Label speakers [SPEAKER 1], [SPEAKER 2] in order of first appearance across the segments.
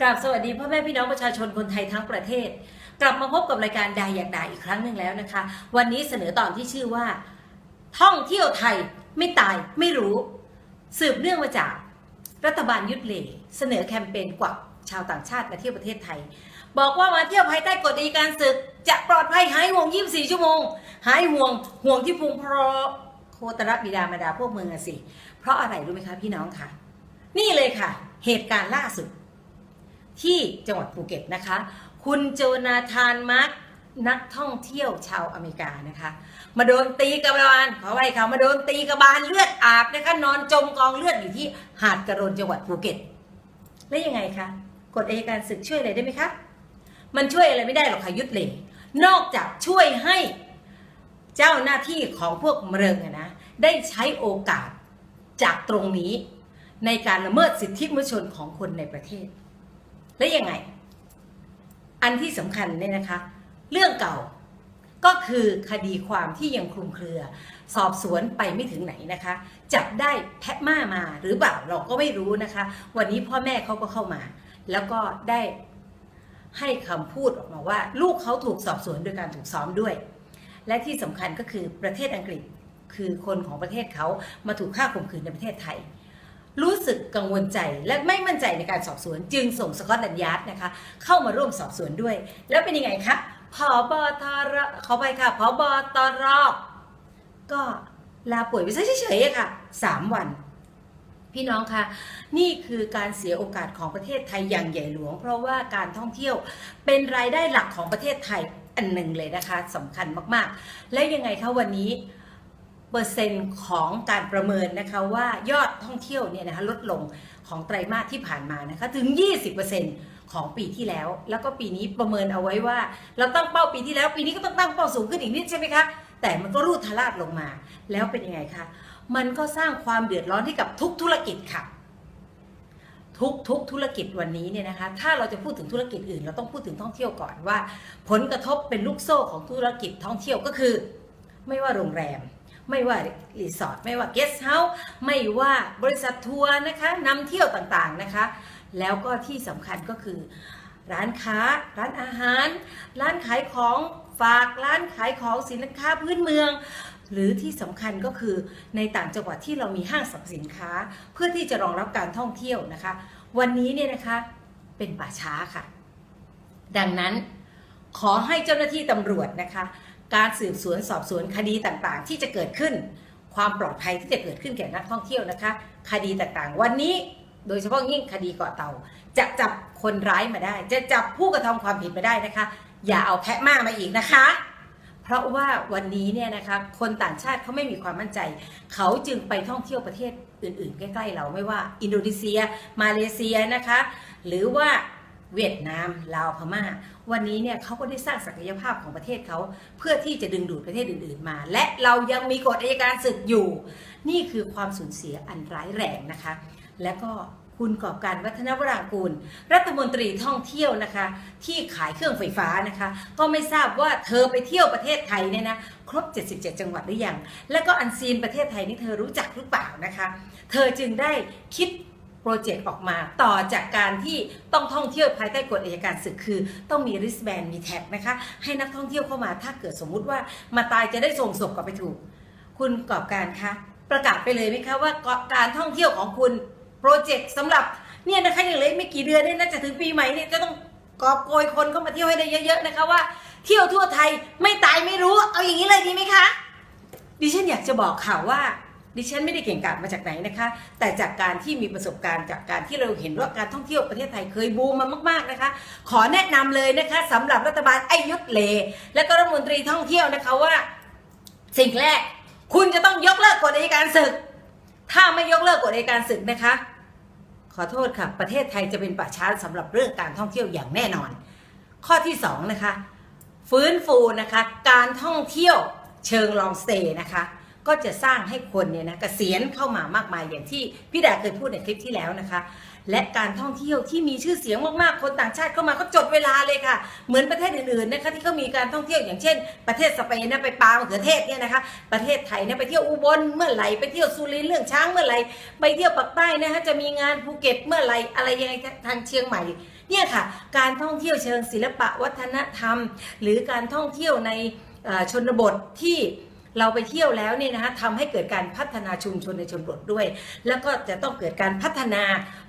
[SPEAKER 1] กราบสวัสดีพ่อแม่พี่น้องประชาชนคนไทยทั้งประเทศ กลับมาพบกับรายการดายอยากด่าอีกครั้งหนึ่งแล้วนะคะ วันนี้เสนอตอนที่ชื่อว่า ท่องเที่ยวไทยไม่ตายไม่รู้ สืบเนื่องมาจาก รัฐบาลยุทธเลเสนอแคมเปญกวักชาวต่างชาติมาเที่ยวประเทศไทย บอกว่ามาเที่ยวภายใต้กฎอัยการศึก จะปลอดภัยหายห่วง 24 ชั่วโมง หายห่วงห่วงที่พุงพรโคตรบิดามารดาพวกเมืองสิ เพราะอะไรรู้ไหมคะพี่น้องคะนี่เลยค่ะ เหตุการณ์ล่าสุด ที่จังหวัดภูเก็ตนะคะ คุณโจนาธานมาร์กนักท่องเที่ยวชาวอเมริกานะคะ มาโดนตีกระบาลขอไว้ค่ะมาโดนตีกระบาลเลือดอาบนะคะนอนจมกองเลือดอยู่ที่หาดกระโดนจังหวัดภูเก็ต แล้วยังไงคะกฎอัยการศึกช่วยอะไรได้ไหมคะมันช่วยอะไรไม่ได้หรอกค่ะยุทธเลนอกจากช่วยให้เจ้าหน้าที่ของพวกเมริงอะนะได้ใช้โอกาสจากตรงนี้ในการละเมิดสิทธิมนุษยชนของคนในประเทศ และยังไง อันที่สำคัญเนี่ยนะคะ เรื่องเก่าก็คือคดีความที่ยังคลุมเครือ สอบสวนไปไม่ถึงไหนนะคะ จับได้แพะม่ามาหรือเปล่าเราก็ไม่รู้นะคะ วันนี้พ่อแม่เขาก็เข้ามา แล้วก็ได้ให้คำพูดออกมาว่า ลูกเขาถูกสอบสวนโดยการถูกซ้อมด้วย และที่สำคัญก็คือประเทศอังกฤษคือคนของประเทศเขามาถูกฆ่าข่มขืนในประเทศไทย รู้สึกกังวลใจและไม่มั่นใจในการสอบสวน จึงส่งสกอตแลนด์ยาร์ดนะคะ เข้ามาร่วมสอบสวนด้วย แล้วเป็นยังไงคะผอบอตรขอไปค่ะผอบอตรก็ลาป่วยไปซะเฉยๆค่ะสามวัน พี่น้องคะนี่คือการเสียโอกาสของประเทศไทยอย่างใหญ่หลวง เพราะว่าการท่องเที่ยวเป็นรายได้หลักของประเทศไทยอันหนึ่งเลยนะคะสำคัญมากๆ และยังไงคะวันนี้ เปอร์เซ็นต์ของการประเมินนะคะว่ายอดท่องเที่ยวเนี่ยนะคะลดลงของไตรมาสที่ผ่านมานะคะถึง 20%ของปีที่แล้ว แล้วก็ปีนี้ประเมินเอาไว้ว่า เราตั้งเป้าปีที่แล้ว ปีนี้ก็ต้องตั้งเป้าสูงขึ้นอีกนิดใช่ไหมคะแต่มันก็รูดทลาดลงมา แล้วเป็นยังไงคะมันก็สร้างความเดือดร้อนให้กับทุกธุรกิจค่ะ ทุกทุกธุรกิจวันนี้เนี่ยนะคะ ถ้าเราจะพูดถึงธุรกิจอื่น เราต้องพูดถึงท่องเที่ยวก่อนว่า ผลกระทบเป็นลูกโซ่ของธุรกิจท่องเที่ยวก็คือ ไม่ว่าโรงแรม ไม่ว่ารีสอร์ทไม่ว่าเกสต์เฮาส์ไม่ว่าบริษัททัวร์นะคะนำเที่ยวต่างๆนะคะ แล้วก็ที่สำคัญก็คือ ร้านค้า ร้านอาหาร ร้านขายของฝากร้านขายของสินค้าพื้นเมือง หรือที่สำคัญก็คือในต่างจังหวัดที่เรามีห้างสรรพสินค้า เพื่อที่จะรองรับการท่องเที่ยวนะคะ วันนี้เนี่ยนะคะเป็นป่าช้าค่ะ ดังนั้นขอให้เจ้าหน้าที่ตำรวจนะคะ การสืบสวนสอบสวนคดีต่างๆ ที่จะเกิดขึ้น ความปลอดภัยที่จะเกิดขึ้นแก่นักท่องเที่ยวนะคะ คดีต่างๆ วันนี้โดยเฉพาะยิ่งคดีเกาะเต่า จะจับคนร้ายมาได้ จะจับผู้กระทำความผิดมาได้นะคะ อย่าเอาแพะม่ามาอีกนะคะ เพราะว่าวันนี้เนี่ยนะคะคนต่างชาติเขาไม่มีความมั่นใจ เขาจึงไปท่องเที่ยวประเทศอื่นๆ ใกล้ ๆ เราไม่ว่า อินโดนีเซีย มาเลเซียนะคะ หรือว่า เวียดนามลาวพม่า วันนี้เนี่ยเขาก็ได้สร้างศักยภาพของประเทศเขาเพื่อที่จะดึงดูดประเทศอื่นๆมา และเรายังมีกฎอัยการศึกอยู่ นี่คือความสูญเสียอันร้ายแรงนะคะ และก็คุณกอบการวัฒนวรางกูล รัฐมนตรีท่องเที่ยวนะคะ ที่ขายเครื่องไฟฟ้านะคะ ก็ไม่ทราบว่าเธอไปเที่ยวประเทศไทยเนี่ยนะครบ 77 จังหวัดหรือยัง และก็อันซีนประเทศไทยนี่เธอรู้จักหรือเปล่านะคะ เธอจึงได้คิด โปรเจกต์ออกมาต่อจากการที่ต้องท่องเที่ยวภายใต้กฎอัยการศึกคือ ต้องมีริสแบนมีแท็กนะคะ ให้นักท่องเที่ยวเข้ามาถ้าเกิดสมมุติว่ามาตายจะได้ส่งศพกลับไปถูก คุณกอบการคะประกาศไปเลยไหมคะว่าการท่องเที่ยวของคุณโปรเจกต์สำหรับเนี่ยนะคะอย่างเลยไม่กี่เดือนเนี่ยน่าจะถึงปีใหม่เนี่ยจะต้องกอบโกยคนเข้ามาเที่ยวให้ได้เยอะๆนะคะว่าเที่ยวทั่วไทยไม่ตายไม่รู้ เอาอย่างนี้เลยดีไหมคะ ดิฉันอยากจะบอกข่าวว่า ดิฉันไม่ได้เก่งกาจมาจากไหนนะคะ แต่จากการที่มีประสบการณ์จากการที่เราเห็นว่าการท่องเที่ยวประเทศไทยเคยบูมมามาก ๆนะคะ ขอแนะนำเลยนะคะสำหรับรัฐบาลไอยุทธเล และก็รัฐมนตรีท่องเที่ยวนะคะว่า สิ่งแรก คุณจะต้องยกเลิกกฎอัยการศึก ถ้าไม่ยกเลิกกฎอัยการศึกนะคะ ขอโทษค่ะประเทศไทยจะเป็นป่าช้าสำหรับเรื่องการท่องเที่ยวอย่างแน่นอน ข้อที่สองนะคะฟื้นฟูนะคะ การท่องเที่ยวเชิงลองสเตย์นะคะ ก็จะสร้างให้คนเนี่ยนะกะเกษียณเข้ามามากมายอย่างที่พี่ดาเคยพูดในคลิปที่แล้วนะคะ และการท่องเที่ยวที่มีชื่อเสียงมากๆ คนต่างชาติเข้ามาก็จดเวลาเลยค่ะ เหมือนประเทศอื่นๆนะคะที่เขามีการท่องเที่ยวอย่างเช่น ประเทศสเปนนะไปปามะเขือเทศเนี่ยนะคะ ประเทศไทยเนี่ยไปเที่ยวอุบลเมื่อไหร่ไปเที่ยวสุรินทร์เรื่องช้างเมื่อไหร่ไปเที่ยวปากใต้นะคะจะมีงานภูเก็ตเมื่อไหร่อะไรยังไงทางเชียงใหม่เนี่ยค่ะ การท่องเที่ยวเชิงศิลปะวัฒนธรรม หรือการท่องเที่ยวในชนบทที่ เราไปเที่ยวแล้วเนี่ยนะคะทำให้เกิดการพัฒนาชุมชนในชนบทด้วย แล้วก็จะต้องเกิดการพัฒนา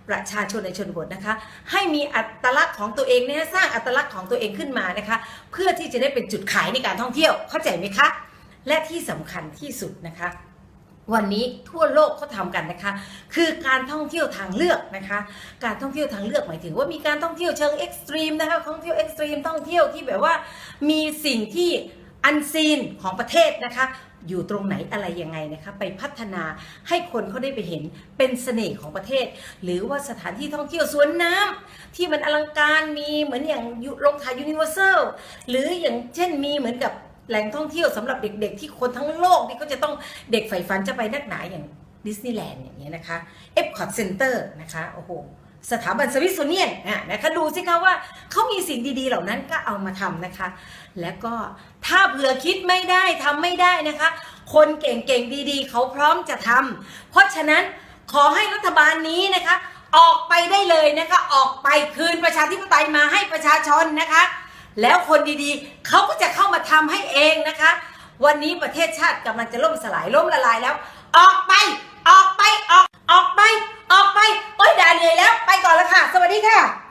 [SPEAKER 1] ประชาชนในชนบทนะคะ ให้มีอัตลักษณ์ของตัวเองเนี่ยสร้างอัตลักษณ์ของตัวเองขึ้นมานะคะ เพื่อที่จะได้เป็นจุดขายในการท่องเที่ยวเข้าใจไหมคะ และที่สำคัญที่สุดนะคะวันนี้ทั่วโลกเขาทำกันนะคะ คือการท่องเที่ยวทางเลือกนะคะ การท่องเที่ยวทางเลือกหมายถึงว่ามีการท่องเที่ยวเชิงเอ็กซ์ตรีมนะคะท่องเที่ยวเอ็กซ์ตรีมท่องเที่ยวที่แบบว่ามีสิ่งที่ อันซีนของประเทศนะคะ อยู่ตรงไหนอะไรยังไงนะคะ ไปพัฒนาให้คนเขาได้ไปเห็นเป็นเสน่ห์ของประเทศ หรือว่าสถานที่ท่องเที่ยวสวนน้ำที่มันอลังการมีเหมือนอย่างยุโรงถ่ายยูนิเวอร์แซลหรืออย่างเช่นมีเหมือนกับแหล่งท่องเที่ยวสำหรับเด็กๆ ที่คนทั้งโลกนี่ก็จะต้องเด็กใฝ่ฝันจะไปนักหนาอย่างดิสนีย์แลนด์อย่างเงี้ยนะคะเอฟคอร์ดเซ็นเตอร์นะคะโอ้โห สถาบันสวิสโซเนียนนะคะดูสิคะว่าเขามีสิ่งดีๆ เหล่านั้นก็เอามาทำนะคะ แล้วก็ถ้าเผื่อคิดไม่ได้ทำไม่ได้นะคะ คนเก่งๆดีๆ เขาพร้อมจะทำเพราะฉะนั้นขอให้รัฐบาลนี้นะคะ ออกไปได้เลยนะคะ ออกไปคืนประชาธิปไตยมาให้ประชาชนนะคะ แล้วคนดีๆ เขาก็จะเข้ามาทำให้เองนะคะ วันนี้ประเทศชาติกำลังจะล่มสลายล่มละลายแล้ว ออกไป ออกไปออกออกไป ออกไป โอ้ยด่าเหนื่อยแล้ว ไปก่อนแล้วค่ะ สวัสดีค่ะ